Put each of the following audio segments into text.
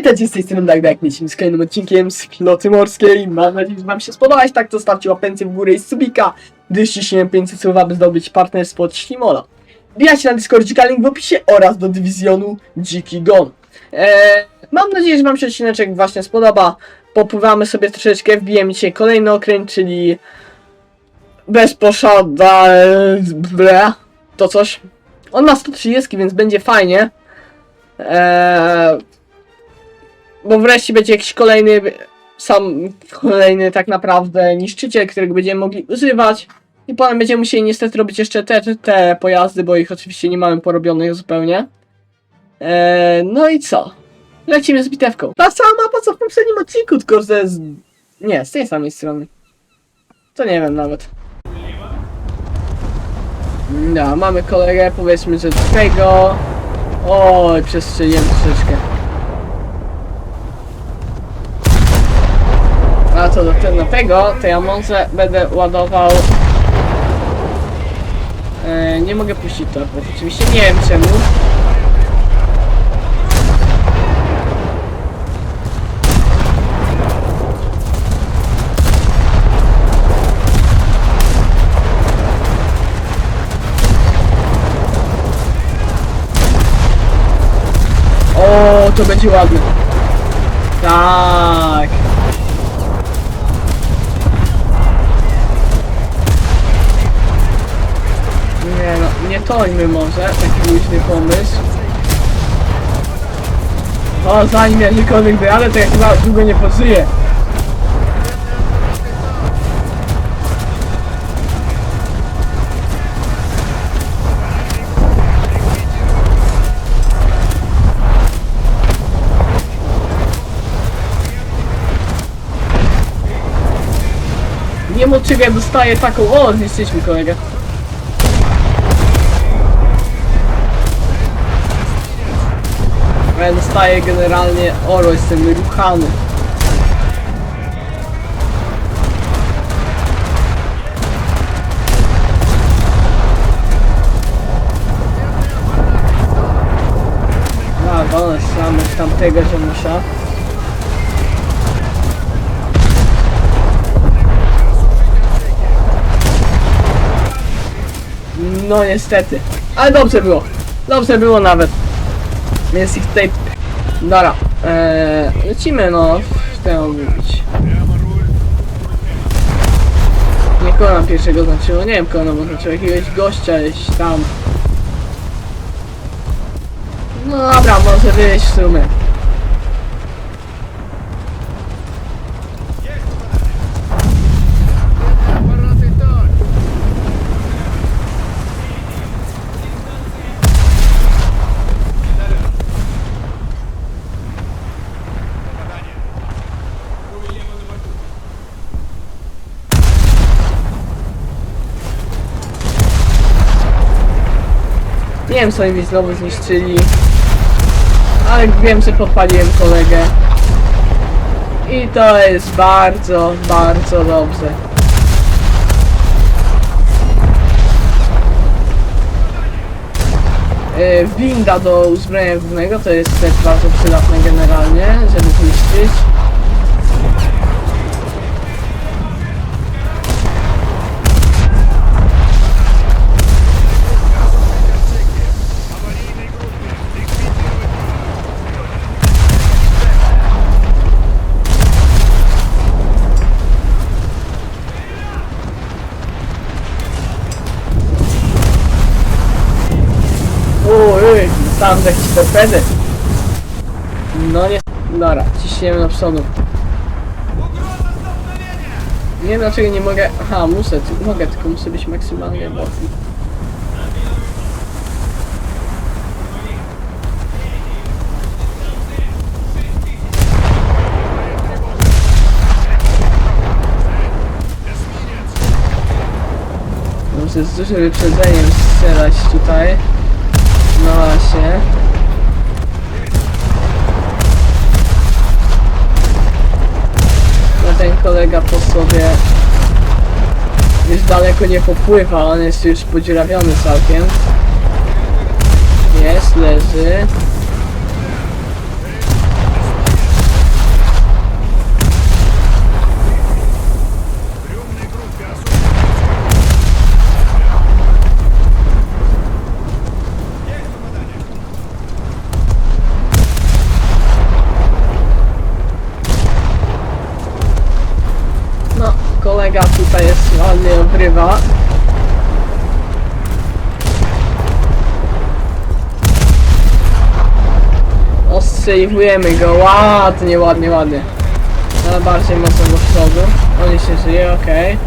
Cześć, z tej strony Dagda, jak lecimy z kolejnym odcinkiem z Floty Morskiej. Mam nadzieję, że wam się spodobać. Tak, to stawcie łapencję w górę i subika, gdyż ściśniemy 500 słów, aby zdobyć partnerstwo od Ślimola. Wbijajcie na Discordzika, link w opisie oraz do dywizjonu Dziki Gon. Eee, mam nadzieję, że wam się odcineczek właśnie spodoba. Popływamy sobie troszeczkę, wbijemy dzisiaj kolejny okręt, czyli bez poszada... Ble, to coś. On ma 130, więc będzie fajnie. Eee, bo wreszcie będzie jakiś kolejny, sam kolejny tak naprawdę niszczyciel, którego będziemy mogli używać. I potem będziemy musieli niestety robić jeszcze te, te, pojazdy, bo ich oczywiście nie mamy porobionych zupełnie. Eee, no i co? Lecimy z bitewką. Ta sama mapa co w poprzednim odcinku, tylko że z... Nie, z tej samej strony. To nie wiem nawet. No, mamy kolegę, powiedzmy, że tego. Oj, przestrzeliłem troszeczkę. Co do, tego, to ja może będę ładował... E, nie mogę puścić torped, oczywiście nie wiem czemu. O, to będzie ładne. Tak. Nie no, nie tońmy może, taki luźny pomysł. O, zanim ja gdziekolwiek dojadę, to ja chyba długo nie pożyję. Nie od czego ja dostaję taką... O, zniszczyliśmy kolegę. Dostaję generalnie oro, jestem wyruchany. A, strzelamy z tamtego ziomusza. No niestety. Ale dobrze było. Dobrze było nawet. Jest ich tutaj... Dobra. Eee, lecimy no. Tę mówić. Nie kogo pierwszego znaczyło. Nie wiem kogo nam oznaczyło. Jakiegoś gościa gdzieś tam. No dobra, może wyjść w sumie. Nie wiem co mi znowu zniszczyli. Ale wiem, że podpaliłem kolegę. I to jest bardzo, bardzo dobrze. E, Winda do uzbrojenia głównego to jest też bardzo przydatne generalnie, żeby zniszczyć. Torpedy. No nie... Dobra, ciśniemy do przodu. Nie wiem dlaczego nie mogę... Aha, muszę, mogę, tylko muszę być maksymalnie mocny. Muszę z dużym wyprzedzeniem strzelać tutaj. No właśnie. Ten kolega po sobie już daleko nie popływa, on jest już podziurawiony całkiem. Jest, leży. Ostrzeliwujemy go, ładnie, ładnie, ładnie. Ale bardziej mocno do przodu. On jeszcze żyje, okej.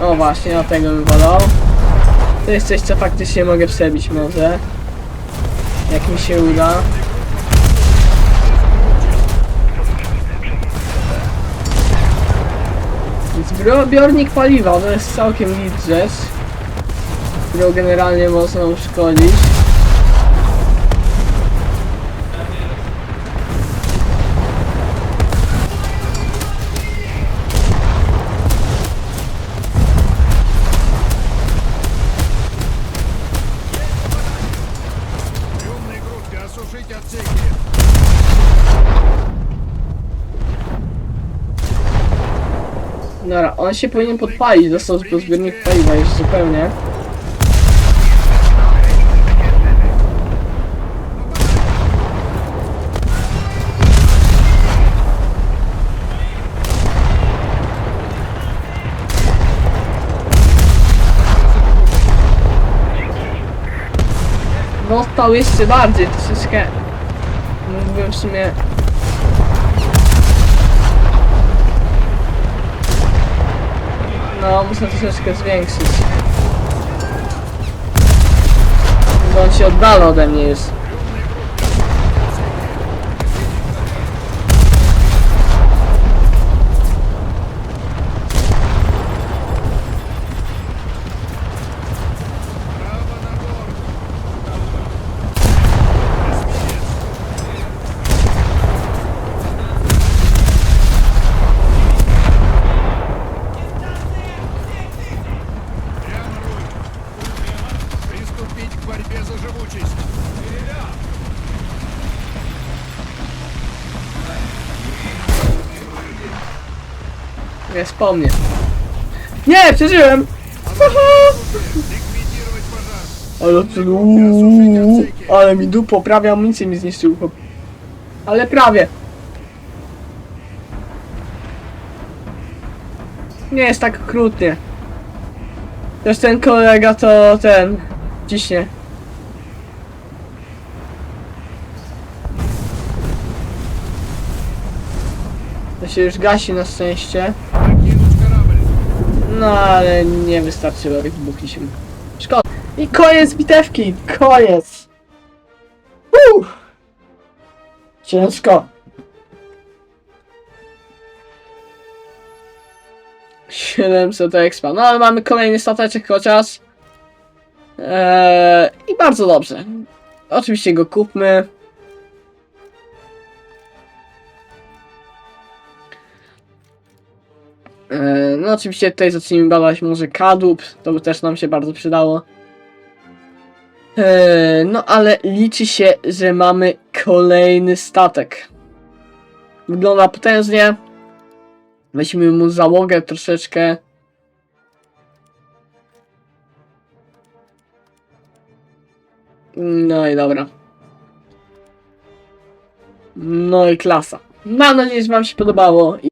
O właśnie, na tego bym wolał. To jest coś, co faktycznie mogę przebić może. Jak mi się uda. Zbiornik paliwa to jest całkiem git rzecz, którą generalnie mocno nam szkodzić. Dobra, on się powinien podpalić, dostał do zbiornik paliwa już zupełnie. Dostał jeszcze bardziej, troszeczkę. Mógłbym w sumie No, muszę troszeczkę zwiększyć. Bo on się oddala ode mnie już. jest po mnie. Nie, przeżyłem! Ale ten uuu, ale mi dupo, prawie amunicję mi zniszczył. Ale prawie. Nie jest tak krutnie. Też ten kolega to ten ciśnie. To się już gasi na szczęście. No ale nie wystarczyło, wybuchliśmy. Szkoda. I koniec bitewki, koniec. Uff. Ciężko. Siedemset expa. No ale mamy kolejny stateczek chociaż. Eee, I bardzo dobrze. Oczywiście go kupmy. No oczywiście tutaj zacznijmy badać może kadłub, to by też nam się bardzo przydało. E, No ale liczy się, że mamy kolejny statek. Wygląda potężnie. Weźmy mu załogę troszeczkę. No i dobra. No i klasa. Mam nadzieję, że wam się podobało.